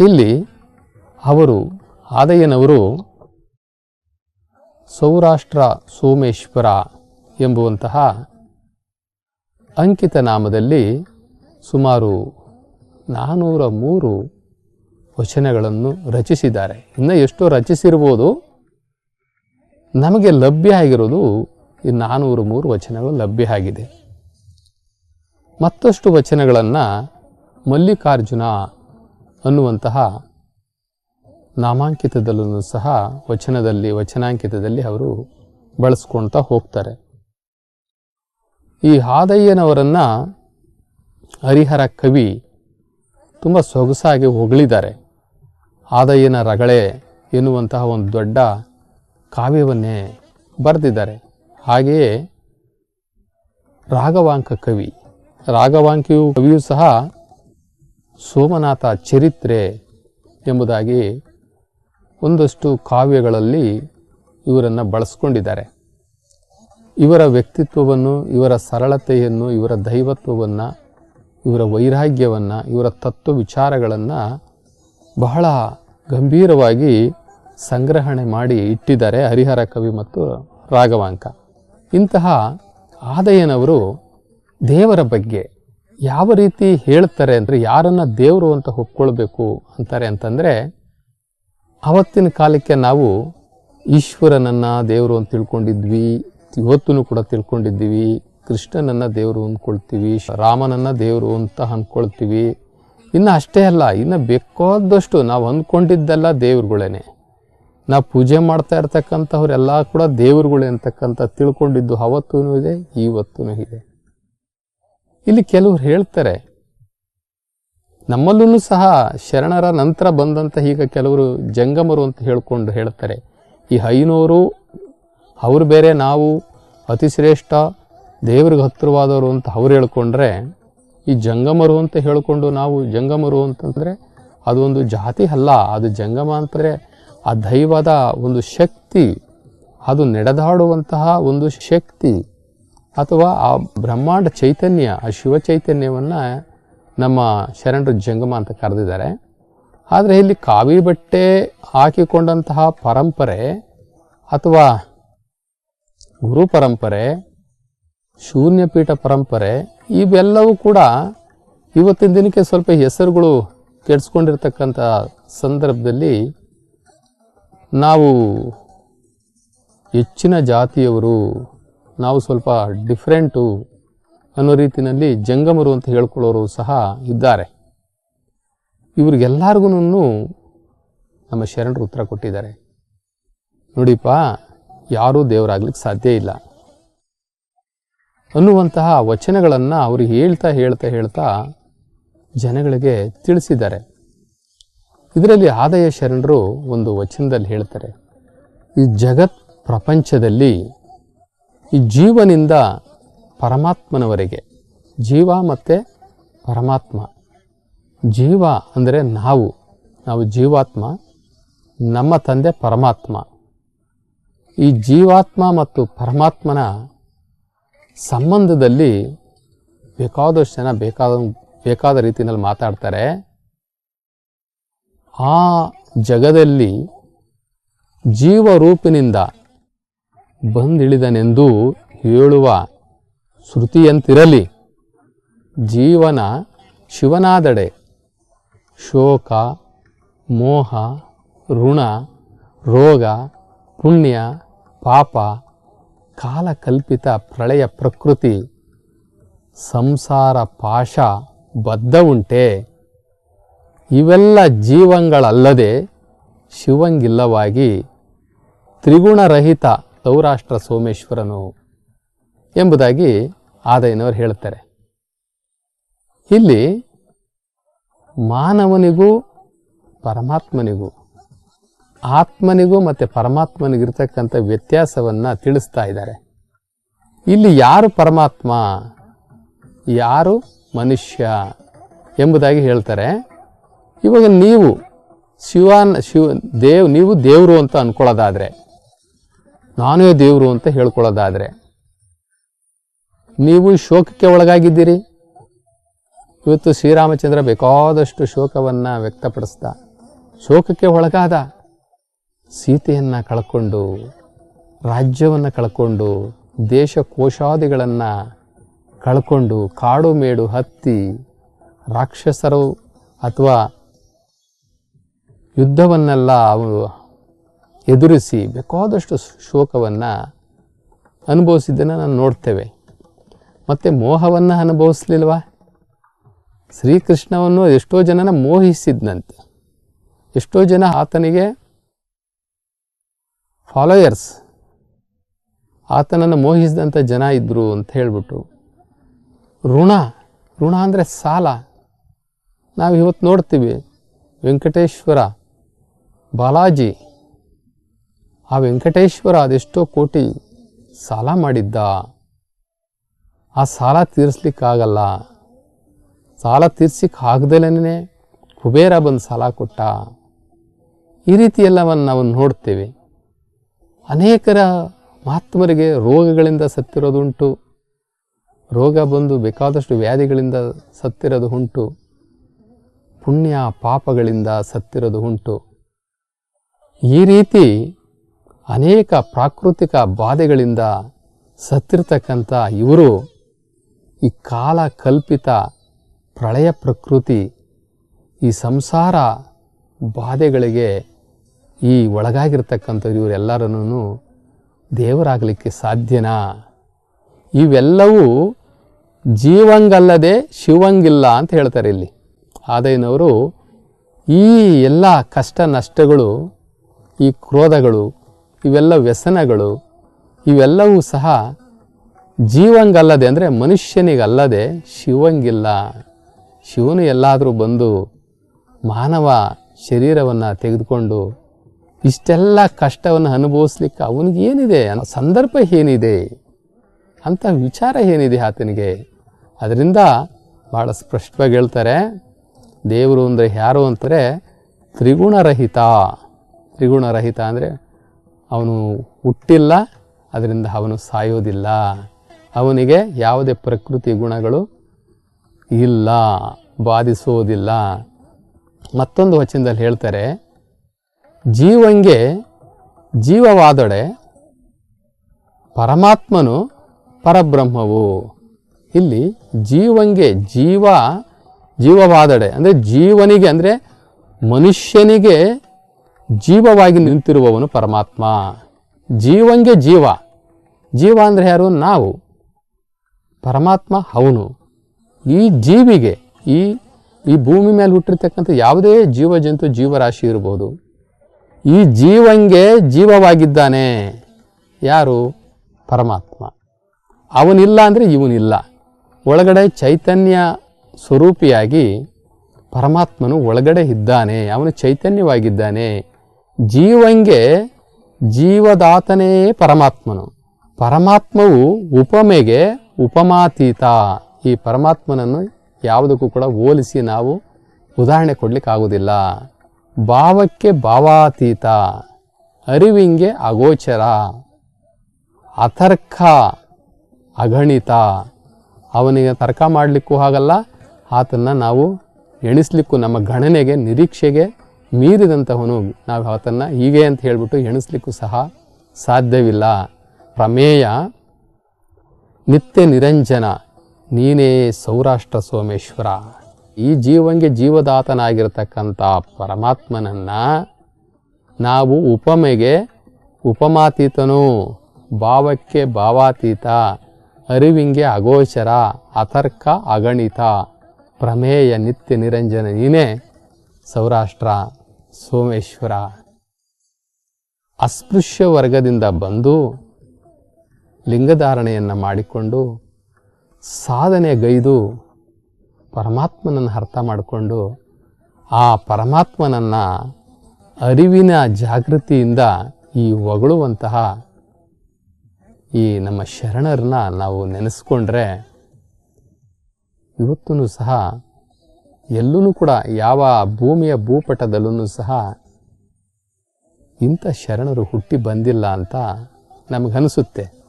ಇಲ್ಲಿ ಅವರು ಆದಯ್ಯನವರು ಸೌರಾಷ್ಟ್ರ ಸೋಮೇಶ್ವರ ಎಂಬುವಂತಹ ಅಂಕಿತ ನಾಮದಲ್ಲಿ ಸುಮಾರು ನಾನ್ನೂರ ಮೂರು ವಚನಗಳನ್ನು ರಚಿಸಿದ್ದಾರೆ. ಇನ್ನು ಎಷ್ಟೋ ರಚಿಸಿರ್ಬೋದು. ನಮಗೆ ಲಭ್ಯ ಆಗಿರೋದು ಈ ನಾನ್ನೂರು ಮೂರು ವಚನಗಳು ಲಭ್ಯ ಆಗಿದೆ. ಮತ್ತಷ್ಟು ವಚನಗಳನ್ನು ಮಲ್ಲಿಕಾರ್ಜುನ ಅನ್ನುವಂತಹ ನಾಮಾಂಕಿತದಲ್ಲೂ ಸಹ ವಚನದಲ್ಲಿ, ವಚನಾಂಕಿತದಲ್ಲಿ ಅವರು ಬಳಸ್ಕೊಳ್ತಾ ಹೋಗ್ತಾರೆ. ಈ ಹಾದಯ್ಯನವರನ್ನು ಹರಿಹರ ಕವಿ ತುಂಬ ಸೊಗಸಾಗಿ ಹೊಗಳಿದ್ದಾರೆ. ಆದಯ್ಯನ ರಗಳೆ ಎನ್ನುವಂತಹ ಒಂದು ದೊಡ್ಡ ಕಾವ್ಯವನ್ನೇ ಬರೆದಿದ್ದಾರೆ. ಹಾಗೆಯೇ ರಾಘವಾಂಕ ಕವಿ, ರಾಘವಾಂಕಿಯು ಕವಿಯೂ ಸಹ ಸೋಮನಾಥ ಚರಿತ್ರೆ ಎಂಬುದಾಗಿ ಒಂದಷ್ಟು ಕಾವ್ಯಗಳಲ್ಲಿ ಇವರನ್ನು ಬಳಸ್ಕೊಂಡಿದ್ದಾರೆ. ಇವರ ವ್ಯಕ್ತಿತ್ವವನ್ನು, ಇವರ ಸರಳತೆಯನ್ನು, ಇವರ ದೈವತ್ವವನ್ನು, ಇವರ ವೈರಾಗ್ಯವನ್ನು, ಇವರ ತತ್ವ ವಿಚಾರಗಳನ್ನು ಬಹಳ ಗಂಭೀರವಾಗಿ ಸಂಗ್ರಹಣೆ ಮಾಡಿ ಇಟ್ಟಿದ್ದಾರೆ ಹರಿಹರ ಕವಿ ಮತ್ತು ರಾಘವಾಂಕ. ಇಂತಹ ಆದಯ್ಯನವರು ದೇವರ ಬಗ್ಗೆ ಯಾವ ರೀತಿ ಹೇಳ್ತಾರೆ ಅಂದರೆ ಯಾರನ್ನ ದೇವರು ಅಂತ ಒಪ್ಕೊಳ್ಬೇಕು ಅಂತಾರೆ ಅಂತಂದರೆ ಆವತ್ತಿನ ಕಾಲಕ್ಕೆ ನಾವು ಈಶ್ವರನನ್ನು ದೇವರು ಅಂತ ತಿಳ್ಕೊಂಡಿದ್ವಿ ಇವತ್ತೂ ಕೂಡ ತಿಳ್ಕೊಂಡಿದ್ದೀವಿ, ಕೃಷ್ಣನನ್ನು ದೇವರು ಅಂದ್ಕೊಳ್ತೀವಿ, ರಾಮನನ್ನು ದೇವರು ಅಂತ ಅಂದ್ಕೊಳ್ತೀವಿ. ಇನ್ನು ಅಷ್ಟೇ ಅಲ್ಲ, ಇನ್ನು ಬೇಕಾದಷ್ಟು ನಾವು ಅಂದ್ಕೊಂಡಿದ್ದೆಲ್ಲ ದೇವ್ರುಗಳೇನೆ. ನಾವು ಪೂಜೆ ಮಾಡ್ತಾ ಇರ್ತಕ್ಕಂಥವ್ರೆಲ್ಲ ಕೂಡ ದೇವ್ರುಗಳೇ ಅಂತಕ್ಕಂಥ ತಿಳ್ಕೊಂಡಿದ್ದು ಅವತ್ತೂ ಇದೆ ಇವತ್ತೂ ಇದೆ. ಇಲ್ಲಿ ಕೆಲವರು ಹೇಳ್ತಾರೆ, ನಮ್ಮಲ್ಲೂ ಸಹ ಶರಣರ ನಂತರ ಬಂದಂಥ ಈಗ ಕೆಲವರು ಜಂಗಮರು ಅಂತ ಹೇಳಿಕೊಂಡು ಹೇಳ್ತಾರೆ, ಈ ಐನೂರು ಅವರು ಬೇರೆ ನಾವು ಅತಿಶ್ರೇಷ್ಠ ದೇವ್ರಿಗೆ ಹತ್ತಿರವಾದವರು ಅಂತ ಅವ್ರು ಹೇಳ್ಕೊಂಡ್ರೆ, ಈ ಜಂಗಮರು ಅಂತ ಹೇಳಿಕೊಂಡು ನಾವು ಜಂಗಮರು ಅಂತಂದರೆ ಅದೊಂದು ಜಾತಿ ಅಲ್ಲ, ಅದು ಜಂಗಮ ಅಂತಂದರೆ ಆ ದೈವದ ಒಂದು ಶಕ್ತಿ, ಅದು ನಡೆದಾಡುವಂತಹ ಒಂದು ಶಕ್ತಿ. ಅಥವಾ ಆ ಬ್ರಹ್ಮಾಂಡ ಚೈತನ್ಯ, ಆ ಶಿವ ಚೈತನ್ಯವನ್ನು ನಮ್ಮ ಶರಣರು ಜಂಗಮ ಅಂತ ಕರೆದಿದ್ದಾರೆ. ಆದರೆ ಇಲ್ಲಿ ಕಾವಿ ಬಟ್ಟೆ ಹಾಕಿಕೊಂಡಂತಹ ಪರಂಪರೆ ಅಥವಾ ಗುರು ಪರಂಪರೆ, ಶೂನ್ಯಪೀಠ ಪರಂಪರೆ, ಇವೆಲ್ಲವೂ ಕೂಡ ಇವತ್ತಿನ ದಿನಕ್ಕೆ ಸ್ವಲ್ಪ ಹೆಸರುಗಳು ಕೆಡಿಸ್ಕೊಂಡಿರ್ತಕ್ಕಂಥ ಸಂದರ್ಭದಲ್ಲಿ ನಾವು ಹೆಚ್ಚಿನ ಜಾತಿಯವರು ನಾವು ಸ್ವಲ್ಪ ಡಿಫ್ರೆಂಟು ಅನ್ನೋ ರೀತಿಯಲ್ಲಿ ಜಂಗಮರು ಅಂತ ಹೇಳ್ಕೊಳ್ಳೋರು ಸಹ ಇದ್ದಾರೆ. ಇವ್ರಿಗೆಲ್ಲರಿಗೂ ನಮ್ಮ ಶರಣರು ಉತ್ತರ ಕೊಟ್ಟಿದ್ದಾರೆ. ನೋಡಿಪ್ಪ, ಯಾರೂ ದೇವರಾಗ್ಲಿಕ್ಕೆ ಸಾಧ್ಯ ಇಲ್ಲ. ಅನ್ನುವಂತಹ ವಚನಗಳನ್ನು ಅವರು ಹೇಳ್ತಾ ಹೇಳ್ತಾ ಹೇಳ್ತಾ ಜನಗಳಿಗೆ ತಿಳಿಸಿದ್ದಾರೆ. ಇದರಲ್ಲಿ ಆದಾಯ ಶರಣರು ಒಂದು ವಚನದಲ್ಲಿ ಹೇಳ್ತಾರೆ. ಈ ಜಗತ್ ಪ್ರಪಂಚದಲ್ಲಿ ಈ ಜೀವನಿಂದ ಪರಮಾತ್ಮನವರೆಗೆ, ಜೀವ ಮತ್ತು ಪರಮಾತ್ಮ. ಜೀವ ಅಂದರೆ ನಾವು ನಾವು ಜೀವಾತ್ಮ, ನಮ್ಮ ತಂದೆ ಪರಮಾತ್ಮ. ಈ ಜೀವಾತ್ಮ ಮತ್ತು ಪರಮಾತ್ಮನ ಸಂಬಂಧದಲ್ಲಿ ಬೇಕಾದಷ್ಟು ಜನ ಬೇಕಾದ ಬೇಕಾದ ರೀತಿಯಲ್ಲಿ ಮಾತಾಡ್ತಾರೆ. ಆ ಜಗದಲ್ಲಿ ಜೀವರೂಪಿನಿಂದ ಬಂದಿಳಿದನೆಂದು ಹೇಳುವ ಶ್ರುತಿಯಂತಿರಲಿ. ಜೀವನ ಶಿವನಾದಡೆ. ಶೋಕ, ಮೋಹ, ಋಣ, ರೋಗ, ಪುಣ್ಯ, ಪಾಪ, ಕಾಲಕಲ್ಪಿತ ಪ್ರಳಯ ಪ್ರಕೃತಿ. ಸಂಸಾರ ಪಾಶ ಬದ್ಧ ಉಂಟೆ. ಇವೆಲ್ಲ ಜೀವಂಗಳಲ್ಲದೆ ಶಿವಂಗಿಲ್ಲವಾಗಿ ತ್ರಿಗುಣರಹಿತ ಸೌರಾಷ್ಟ್ರ ಸೋಮೇಶ್ವರನು ಎಂಬುದಾಗಿ ಆದಯ್ಯನವರು ಹೇಳ್ತಾರೆ ಇಲ್ಲಿ ಮಾನವನಿಗೂ, ಪರಮಾತ್ಮನಿಗೂ, ಆತ್ಮನಿಗೂ ಮತ್ತು ಪರಮಾತ್ಮನಿಗಿರ್ತಕ್ಕಂಥ ವ್ಯತ್ಯಾಸವನ್ನು ತಿಳಿಸ್ತಾ ಇದ್ದಾರೆ. ಇಲ್ಲಿ ಯಾರು ಪರಮಾತ್ಮ, ಯಾರು ಮನುಷ್ಯ ಎಂಬುದಾಗಿ ಹೇಳ್ತಾರೆ. ಇವಾಗ ನೀವು ಶಿವನ್, ಶಿವ, ದೇವ್, ನೀವು ದೇವರು ಅಂತ ಅನ್ಕೊಳ್ಳೋದಾದ್ರೆ ನಾನೇ ದೇವರು ಅಂತ ಹೇಳ್ಕೊಳ್ಳೋದಾದರೆ, ನೀವು ಶೋಕಕ್ಕೆ ಒಳಗಾಗಿದ್ದೀರಿ? ಇವತ್ತು ಶ್ರೀರಾಮಚಂದ್ರ ಬೇಕಾದಷ್ಟು ಶೋಕವನ್ನು ವ್ಯಕ್ತಪಡಿಸ್ತಾ ಶೋಕಕ್ಕೆ ಒಳಗಾದ ಸೀತೆಯನ್ನು ಕಳ್ಕೊಂಡು, ರಾಜ್ಯವನ್ನು ಕಳ್ಕೊಂಡು ದೇಶ ಕೋಶಾದಿಗಳನ್ನು ಕಳ್ಕೊಂಡು, ಕಾಡು ಮೇಡು ಹತ್ತಿ, ರಾಕ್ಷಸರು ಅಥವಾ ಯುದ್ಧವನ್ನೆಲ್ಲ ಅವರು ಎದುರಿಸಿ ಬೇಕಾದಷ್ಟು ಶೋಕವನ್ನು ಅನುಭವಿಸಿದ್ದನ್ನು ನಾನು ನೋಡ್ತೇವೆ. ಮತ್ತು ಮೋಹವನ್ನು ಅನುಭವಿಸ್ಲಿಲ್ವಾ? ಶ್ರೀಕೃಷ್ಣವನ್ನು ಎಷ್ಟೋ ಜನನ ಮೋಹಿಸಿದ್ನಂತೆ. ಎಷ್ಟೋ ಜನ ಆತನಿಗೆ ಫಾಲೋಯರ್ಸ್ ಆತನನ್ನು ಮೋಹಿಸಿದಂಥ ಜನ ಇದ್ದರು ಅಂತ ಹೇಳಿಬಿಟ್ಟು. ಋಣ ಋಣ ಅಂದರೆ ಸಾಲ. ನಾವು ಇವತ್ತು ನೋಡ್ತೀವಿ ವೆಂಕಟೇಶ್ವರ, ಬಾಲಾಜಿ ಆ ವೆಂಕಟೇಶ್ವರ ಅದೆಷ್ಟೋ ಕೋಟಿ ಸಾಲ ಮಾಡಿದ್ದ. ಆ ಸಾಲ ತೀರಿಸ್ಲಿಕ್ಕಾಗಲ್ಲ. ಸಾಲ ತೀರ್ಸಿಕ್ಕೆ ಆಗದಲೇ ಕುಬೇರ ಬಂದು ಸಾಲ ಕೊಟ್ಟ. ಈ ರೀತಿ ಎಲ್ಲವನ್ನು ನಾವು ನೋಡ್ತೇವೆ. ಅನೇಕರ ಮಹಾತ್ಮರಿಗೆ ರೋಗಗಳಿಂದ ಸತ್ತಿರೋದುಂಟು ರೋಗ ಬಂದು ಬೇಕಾದಷ್ಟು ವ್ಯಾಧಿಗಳಿಂದ ಸತ್ತಿರೋದು ಉಂಟು. ಪುಣ್ಯ ಪಾಪಗಳಿಂದ ಸತ್ತಿರೋದು ಉಂಟು. ಈ ರೀತಿ ಅನೇಕ ಪ್ರಾಕೃತಿಕ ಬಾಧೆಗಳಿಂದ ಸತ್ತಿರ್ತಕ್ಕಂಥ ಇವರು ಈ ಕಾಲ ಕಲ್ಪಿತ ಪ್ರಳಯ ಪ್ರಕೃತಿ, ಈ ಸಂಸಾರ ಬಾಧೆಗಳಿಗೆ ಈ ಒಳಗಾಗಿರ್ತಕ್ಕಂಥವ್ರು ಇವರೆಲ್ಲರನ್ನೂ ದೇವರಾಗಲಿಕ್ಕೆ ಸಾಧ್ಯನಾ? ಇವೆಲ್ಲವೂ ಜೀವಂಗಲ್ಲದೆ ಶಿವಂಗಿಲ್ಲ ಅಂತ ಹೇಳ್ತಾರೆ ಇಲ್ಲಿ. ಆದೈನವರು ಈ ಎಲ್ಲ ಕಷ್ಟ ನಷ್ಟಗಳು, ಈ ಕ್ರೋಧಗಳು ಇವೆಲ್ಲ ವ್ಯಸನಗಳು, ಇವೆಲ್ಲವೂ ಸಹ ಜೀವಂಗಲ್ಲದೆ, ಅಂದರೆ ಮನುಷ್ಯನಿಗಲ್ಲದೆ ಶಿವಂಗಿಲ್ಲ. ಶಿವನು ಎಲ್ಲಾದರೂ ಬಂದು ಮಾನವ ಶರೀರವನ್ನು ತೆಗೆದುಕೊಂಡು ಇಷ್ಟೆಲ್ಲ ಕಷ್ಟವನ್ನು ಅನುಭವಿಸ್ಲಿಕ್ಕೆ ಅವನಿಗೆ ಏನಿದೆ? ಅನ್ನೋ ಸಂದರ್ಭ ಏನಿದೆ? ಅಂತ ವಿಚಾರ ಏನಿದೆ ಆತನಿಗೆ? ಅದರಿಂದ ಭಾಳ ಸ್ಪಷ್ಟವಾಗಿ ಹೇಳ್ತಾರೆ, ದೇವರು ಅಂದರೆ ಯಾರು ಅಂತಾರೆ? ತ್ರಿಗುಣರಹಿತ. ತ್ರಿಗುಣರಹಿತ ಅಂದರೆ ಅವನು ಹುಟ್ಟಿಲ್ಲ, ಅದರಿಂದ ಅವನು ಸಾಯೋದಿಲ್ಲ. ಅವನಿಗೆ ಯಾವುದೇ ಪ್ರಕೃತಿ ಗುಣಗಳು ಇಲ್ಲ, ಬಾಧಿಸೋದಿಲ್ಲ. ಮತ್ತೊಂದು ವಚನದಲ್ಲಿ ಹೇಳ್ತಾರೆ, ಜೀವಂಗೆ ಜೀವವಾದೊಡೆ ಪರಮಾತ್ಮನು ಪರಬ್ರಹ್ಮವು. ಇಲ್ಲಿ ಜೀವಂಗೆ ಜೀವ, ಜೀವವಾದಡೆ, ಅಂದರೆ ಜೀವನಿಗೆ, ಅಂದರೆ ಮನುಷ್ಯನಿಗೆ ಜೀವವಾಗಿ ನಿಂತಿರುವವನು ಪರಮಾತ್ಮ. ಜೀವಂಗೆ ಜೀವ. ಜೀವ ಅಂದರೆ ಯಾರು? ನಾವು. ಪರಮಾತ್ಮ ಅವನು. ಈ ಜೀವಿಗೆ, ಈ ಈ ಭೂಮಿ ಮೇಲೆ ಹುಟ್ಟಿರ್ತಕ್ಕಂಥ ಯಾವುದೇ ಜೀವ ಜಂತು ಜೀವರಾಶಿ ಇರ್ಬೋದು. ಈ ಜೀವಂಗೆ ಜೀವವಾಗಿದ್ದಾನೆ. ಯಾರು? ಪರಮಾತ್ಮ. ಅವನಿಲ್ಲ ಅಂದರೆ ಇವನಿಲ್ಲ. ಒಳಗಡೆ ಚೈತನ್ಯ ಸ್ವರೂಪಿಯಾಗಿ ಪರಮಾತ್ಮನು ಒಳಗಡೆ ಇದ್ದಾನೆ. ಅವನು ಚೈತನ್ಯವಾಗಿದ್ದಾನೆ. ಜೀವಂಗೆ ಜೀವದಾತನೇ ಪರಮಾತ್ಮನು. ಪರಮಾತ್ಮವು ಉಪಮೆಗೆ ಉಪಮಾತೀತ. ಈ ಪರಮಾತ್ಮನನ್ನು ಯಾವುದಕ್ಕೂ ಕೂಡ ಹೋಲಿಸಿ ನಾವು ಉದಾಹರಣೆ ಕೊಡಲಿಕ್ಕಾಗೋದಿಲ್ಲ ಭಾವಕ್ಕೆ ಭಾವಾತೀತ, ಅರಿವಿಂಗೆ ಅಗೋಚರ ಅತರ್ಕ ಅಗಣಿತ ಅವನಿಗೆ ತರ್ಕ ಮಾಡಲಿಕ್ಕೂ ಆಗಲ್ಲ ಆತನ್ನು ನಾವು ಎಣಿಸ್ಲಿಕ್ಕೂ, ನಮ್ಮ ಗಣನೆಗೆ, ನಿರೀಕ್ಷೆಗೆ ಮೀರಿದಂತಹವನು ನಾವು ಆತನ್ನು ಹೀಗೆ ಅಂತ ಹೇಳಿಬಿಟ್ಟು ಎಣಿಸ್ಲಿಕ್ಕೂ ಸಹ ಸಾಧ್ಯವಿಲ್ಲ. ಪ್ರಮೇಯ, ನಿತ್ಯ ನಿರಂಜನ, ನೀನೇ ಸೌರಾಷ್ಟ್ರ ಸೋಮೇಶ್ವರ. ಈ ಜೀವಂಗೆ ಜೀವದಾತನಾಗಿರ್ತಕ್ಕಂಥ ಪರಮಾತ್ಮನನ್ನು ನಾವು ಉಪಮೆಗೆ ಉಪಮಾತೀತನು, ಭಾವಕ್ಕೆ ಭಾವಾತೀತ, ಅರಿವಿಂಗೆ ಅಗೋಚರ ಅತರ್ಕ ಅಗಣಿತ. ಪ್ರಮೇಯ, ನಿತ್ಯ ನಿರಂಜನ, ನೀನೇ ಸೌರಾಷ್ಟ್ರ. ಸೋಮೇಶ್ವರ, ಅಸ್ಪೃಶ್ಯ ವರ್ಗದಿಂದ ಬಂದು ಲಿಂಗಧಾರಣೆಯನ್ನು ಮಾಡಿಕೊಂಡು ಸಾಧನೆಗೈದು ಪರಮಾತ್ಮನನ್ನು ಅರ್ಥ ಮಾಡಿಕೊಂಡು ಆ ಪರಮಾತ್ಮನನ್ನು ಅರಿವಿನ ಜಾಗೃತಿಯಿಂದ ಈ ಹೊಗಳುವಂತಹ ಈ ನಮ್ಮ ಶರಣರನ್ನ ನಾವು ನೆನೆಸ್ಕೊಂಡ್ರೆ ಇವತ್ತೂ ಸಹ ಎಲ್ಲೂ ಕೂಡ ಯಾವ ಭೂಮಿಯ ಭೂಪಟದಲ್ಲೂ ಸಹ ಇಂಥ ಶರಣರು ಹುಟ್ಟಿ ಬಂದಿಲ್ಲ ಅಂತ ನಮಗನಿಸುತ್ತೆ.